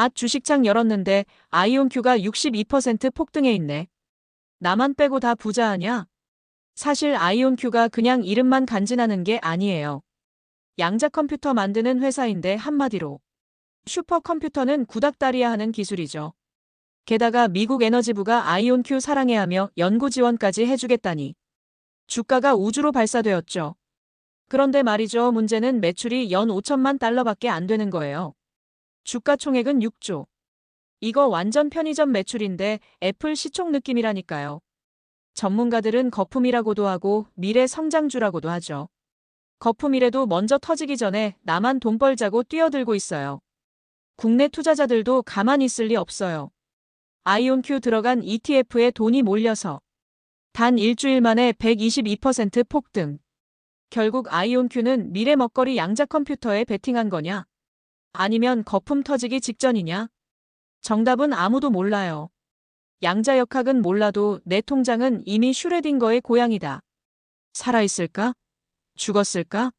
앗 주식창 열었는데 아이온큐가 62% 폭등해 있네. 나만 빼고 다 부자 아냐? 사실 아이온큐가 그냥 이름만 간지나는 게 아니에요. 양자 컴퓨터 만드는 회사인데 한마디로 슈퍼컴퓨터는 구닥다리야 하는 기술이죠. 게다가 미국 에너지부가 아이온큐 사랑해하며 연구 지원까지 해주겠다니. 주가가 우주로 발사되었죠. 그런데 말이죠. 문제는 매출이 연 5천만 달러밖에 안 되는 거예요. 주가 총액은 6조. 이거 완전 편의점 매출인데 애플 시총 느낌이라니까요. 전문가들은 거품이라고도 하고 미래 성장주라고도 하죠. 거품이래도 먼저 터지기 전에 나만 돈 벌자고 뛰어들고 있어요. 국내 투자자들도 가만히 있을 리 없어요. 아이온큐 들어간 ETF에 돈이 몰려서 단 일주일 만에 122% 폭등. 결국 아이온큐는 미래 먹거리 양자 컴퓨터에 베팅한 거냐? 아니면 거품 터지기 직전이냐? 정답은 아무도 몰라요. 양자 역학은 몰라도 내 통장은 이미 슈레딩거의 고향이다. 살아있을까? 죽었을까?